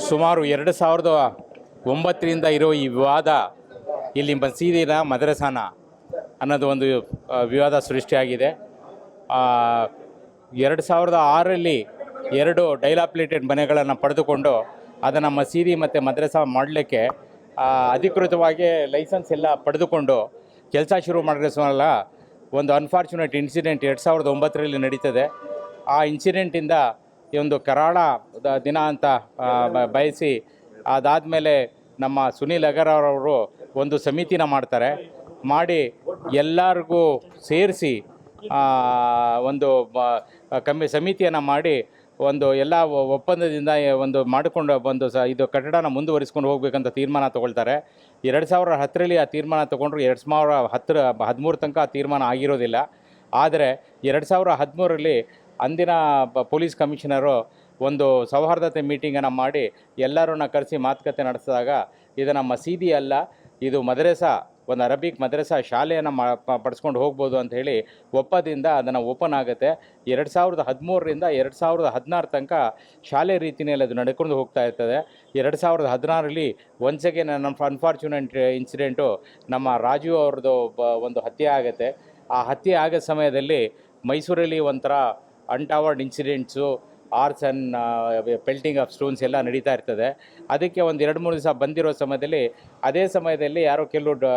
ಸುಮಾರು ಎರಡು ಸಾವಿರದ ಒಂಬತ್ತರಿಂದ ಇರೋ ಈ ವಿವಾದ, ಇಲ್ಲಿ ಮಸೀದಿನ ಮದ್ರಸಾನ ಅನ್ನೋದು ಒಂದು ವಿವಾದ ಸೃಷ್ಟಿಯಾಗಿದೆ. ಎರಡು ಸಾವಿರದ ಆರರಲ್ಲಿ ಎರಡು ಡೈಲಾಪ್ಲೇಟೆಡ್ ಮನೆಗಳನ್ನು ಪಡೆದುಕೊಂಡು ಅದನ್ನು ಮಸೀದಿ ಮತ್ತು ಮದ್ರಸಾ ಮಾಡಲಿಕ್ಕೆ ಅಧಿಕೃತವಾಗಿ ಲೈಸೆನ್ಸ್ ಎಲ್ಲ ಪಡೆದುಕೊಂಡು ಕೆಲಸ ಶುರು ಮಾಡಿಸೋಲ್ಲ ಒಂದು ಅನ್ಫಾರ್ಚುನೇಟ್ ಇನ್ಸಿಡೆಂಟ್ ಎರಡು ಸಾವಿರದ ಒಂಬತ್ತರಲ್ಲಿ ನಡೀತದೆ. ಆ ಇನ್ಸಿಡೆಂಟಿಂದ ಈ ಒಂದು ಕರಾಳ ದಿನ ಅಂತ ಬಯಸಿ, ಅದಾದಮೇಲೆ ನಮ್ಮ ಸುನೀಲ್ ಅಗರವರವರು ಒಂದು ಸಮಿತಿನ ಮಾಡ್ತಾರೆ. ಮಾಡಿ ಎಲ್ಲರಿಗೂ ಸೇರಿಸಿ ಒಂದು ಕಮ್ಮಿ ಸಮಿತಿಯನ್ನು ಮಾಡಿ ಒಂದು ಎಲ್ಲ ಒಪ್ಪಂದದಿಂದ ಒಂದು ಮಾಡಿಕೊಂಡು ಒಂದು ಸ, ಇದು ಕಟ್ಟಡನ ಮುಂದುವರಿಸ್ಕೊಂಡು ಹೋಗ್ಬೇಕಂತ ತೀರ್ಮಾನ ತೊಗೊಳ್ತಾರೆ. ಎರಡು ಸಾವಿರ ಹತ್ತರಲ್ಲಿ ಆ ತೀರ್ಮಾನ ತೊಗೊಂಡ್ರು ಎರಡು ಸಾವಿರ ಹತ್ತರ, ಹದಿಮೂರು ತನಕ ಆ ತೀರ್ಮಾನ ಆಗಿರೋದಿಲ್ಲ. ಆದರೆ ಎರಡು ಸಾವಿರ ಹದಿಮೂರರಲ್ಲಿ ಅಂದಿನ ಪೊಲೀಸ್ ಕಮಿಷನರು ಒಂದು ಸೌಹಾರ್ದತೆ ಮೀಟಿಂಗನ್ನು ಮಾಡಿ ಎಲ್ಲರನ್ನ ಕರೆಸಿ ಮಾತುಕತೆ ನಡೆಸಿದಾಗ ಇದನ್ನು ಮಸೀದಿ ಅಲ್ಲ, ಇದು ಮದ್ರಸಾ, ಒಂದು ಅರಬಿಕ್ ಮದ್ರಸಾ ಶಾಲೆಯನ್ನು ಮ ಪಡಿಸ್ಕೊಂಡು ಹೋಗ್ಬೋದು ಅಂತ ಹೇಳಿ ಒಪ್ಪದಿಂದ ಅದನ್ನು ಓಪನ್ ಆಗುತ್ತೆ. ಎರಡು ಸಾವಿರದ ಹದಿಮೂರರಿಂದ ಎರಡು ಸಾವಿರದ ಹದಿನಾರು ತನಕ ಶಾಲೆ ರೀತಿಯಲ್ಲಿ ಅದು ನಡ್ಕೊಂಡು ಹೋಗ್ತಾ ಇರ್ತದೆ. ಎರಡು ಸಾವಿರದ ಹದಿನಾರರಲ್ಲಿ ಒನ್ಸ್ ಅಗೇನ್ ನಮ್ಮ ಅನ್ಫಾರ್ಚುನೇಟ್ ಇನ್ಸಿಡೆಂಟು ನಮ್ಮ ರಾಜು ಅವ್ರದ್ದು ಒಂದು ಹತ್ಯೆ ಆಗುತ್ತೆ. ಆ ಹತ್ಯೆ ಆಗೋ ಸಮಯದಲ್ಲಿ ಮೈಸೂರಲ್ಲಿ ಒಂಥರ untoward incidents arson and pelting of stones ಎಲ್ಲ ನಡೀತಾ ಇರ್ತದೆ. ಅದಕ್ಕೆ ಒಂದು ಎರಡು ಮೂರು ದಿವಸ ಬಂದಿರೋ ಸಮಯದಲ್ಲಿ ಅದೇ ಸಮಯದಲ್ಲಿ ಯಾರೋ ಕೆಲವು ಡ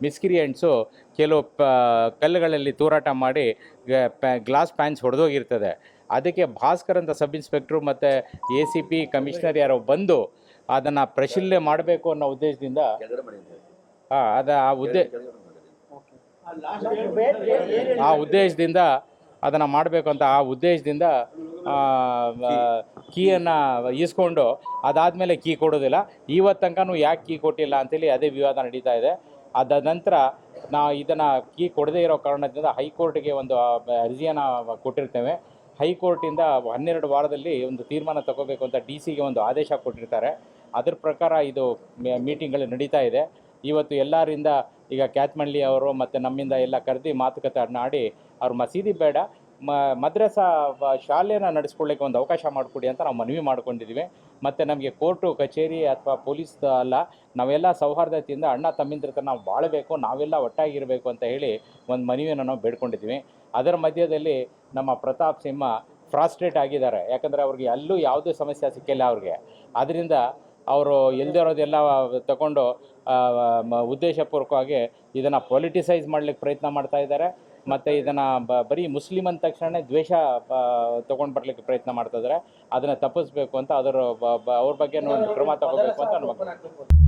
ಮಿಸ್ಕ್ರಿಯೆಂಟ್ಸು ಕೆಲವು ಪ ಕಲ್ಲುಗಳಲ್ಲಿ ತೂರಾಟ ಮಾಡಿ ಗ್ಲಾಸ್ ಪ್ಯಾನ್ಸ್ ಹೊಡೆದೋಗಿರ್ತದೆ. ಅದಕ್ಕೆ ಭಾಸ್ಕರ್ ಅಂತ ಸಬ್ ಇನ್ಸ್ಪೆಕ್ಟ್ರು ಮತ್ತು ಎ ಸಿ ಪಿ ಕಮಿಷನರ್ ಯಾರೋ ಬಂದು ಅದನ್ನು ಪರಿಶೀಲನೆ ಮಾಡಬೇಕು ಅನ್ನೋ ಉದ್ದೇಶದಿಂದ ಹಾಂ ಅದು ಆ ಉದ್ದೇ ಆ ಉದ್ದೇಶದಿಂದ ಅದನ್ನು ಮಾಡಬೇಕು ಅಂತ ಆ ಉದ್ದೇಶದಿಂದ ಕೀಯನ್ನು ಈಸ್ಕೊಂಡು ಅದಾದಮೇಲೆ ಕೀ ಕೊಡೋದಿಲ್ಲ. ಇವತ್ತು ತನಕನೂ ಯಾಕೆ ಕೀ ಕೊಟ್ಟಿಲ್ಲ ಅಂತೇಳಿ ಅದೇ ವಿವಾದ ನಡೀತಾ ಇದೆ. ಅದ ನಂತರ ನಾವು ಇದನ್ನು ಕೀ ಕೊಡದೇ ಇರೋ ಕಾರಣದಿಂದ ಹೈಕೋರ್ಟ್ಗೆ ಒಂದು ಅರ್ಜಿಯನ್ನು ಕೊಟ್ಟಿರ್ತೇವೆ. ಹೈಕೋರ್ಟಿಂದ ಹನ್ನೆರಡು ವಾರದಲ್ಲಿ ಒಂದು ತೀರ್ಮಾನ ತಗೋಬೇಕು ಅಂತ ಡಿ ಸಿಗೆ ಒಂದು ಆದೇಶ ಕೊಟ್ಟಿರ್ತಾರೆ. ಅದ್ರ ಪ್ರಕಾರ ಇದು ಮೀಟಿಂಗ್ಗಳು ನಡೀತಾ ಇದೆ. ಇವತ್ತು ಎಲ್ಲರಿಂದ ಈಗ ಕ್ಯಾತ್ಮಳ್ಳಿ ಅವರು ಮತ್ತು ನಮ್ಮಿಂದ ಎಲ್ಲ ಕರೆದು ಮಾತುಕತೆ ಆಡಿ ಅವ್ರ ಮಸೀದಿ ಬೇಡ, ಮ ಮದ್ರಸಾ ಶಾಲೆನ ನಡೆಸ್ಕೊಳ್ಳಿಕ್ಕೆ ಒಂದು ಅವಕಾಶ ಮಾಡಿಕೊಡಿ ಅಂತ ನಾವು ಮನವಿ ಮಾಡ್ಕೊಂಡಿದ್ದೀವಿ. ಮತ್ತು ನಮಗೆ ಕೋರ್ಟು, ಕಚೇರಿ ಅಥವಾ ಪೊಲೀಸ್ ಅಲ್ಲ, ನಾವೆಲ್ಲ ಸೌಹಾರ್ದತೆಯಿಂದ ಅಣ್ಣ ತಮ್ಮಿಂದ್ರ ನಾವು ಬಾಳಬೇಕು, ನಾವೆಲ್ಲ ಒಟ್ಟಾಗಿರಬೇಕು ಅಂತ ಹೇಳಿ ಒಂದು ಮನವಿಯನ್ನು ನಾವು ಬೇಡ್ಕೊಂಡಿದ್ದೀವಿ. ಅದರ ಮಧ್ಯದಲ್ಲಿ ನಮ್ಮ ಪ್ರತಾಪ್ ಸಿಂಹ ಫ್ರಾಸ್ಟ್ರೇಟ್ ಆಗಿದ್ದಾರೆ. ಯಾಕಂದರೆ ಅವ್ರಿಗೆ ಅಲ್ಲೂ ಯಾವುದೇ ಸಮಸ್ಯೆ ಸಿಕ್ಕಿಲ್ಲ ಅವ್ರಿಗೆ. ಅದರಿಂದ ಅವರು ಎಲ್ದಿರೋದೆಲ್ಲ ತಗೊಂಡು ಆ, ಮ- ಉದ್ದೇಶಪೂರ್ವಕವಾಗಿ ಇದನ್ನು ಪೊಲಿಟಿಸೈಸ್ ಮಾಡ್ಲಿಕ್ಕೆ ಪ್ರಯತ್ನ ಮಾಡ್ತಾ ಇದ್ದಾರೆ. ಮತ್ತು ಇದನ್ನು ಬರೀ ಮುಸ್ಲಿಮ್ ಅಂದ ತಕ್ಷಣ ದ್ವೇಷ ತೊಗೊಂಡು ಬರಲಿಕ್ಕೆ ಪ್ರಯತ್ನ ಮಾಡ್ತಾ ಇದ್ದಾರೆ. ಅದನ್ನು ತಪ್ಪಿಸ್ಬೇಕು ಅಂತ ಅದರ ಬ- ಬ- ಅವ್ರ ಬಗ್ಗೆ ಒಂದು ಕ್ರಮ ತಗೋಬೇಕು ಅಂತ ಅನ್ಬೇಕು.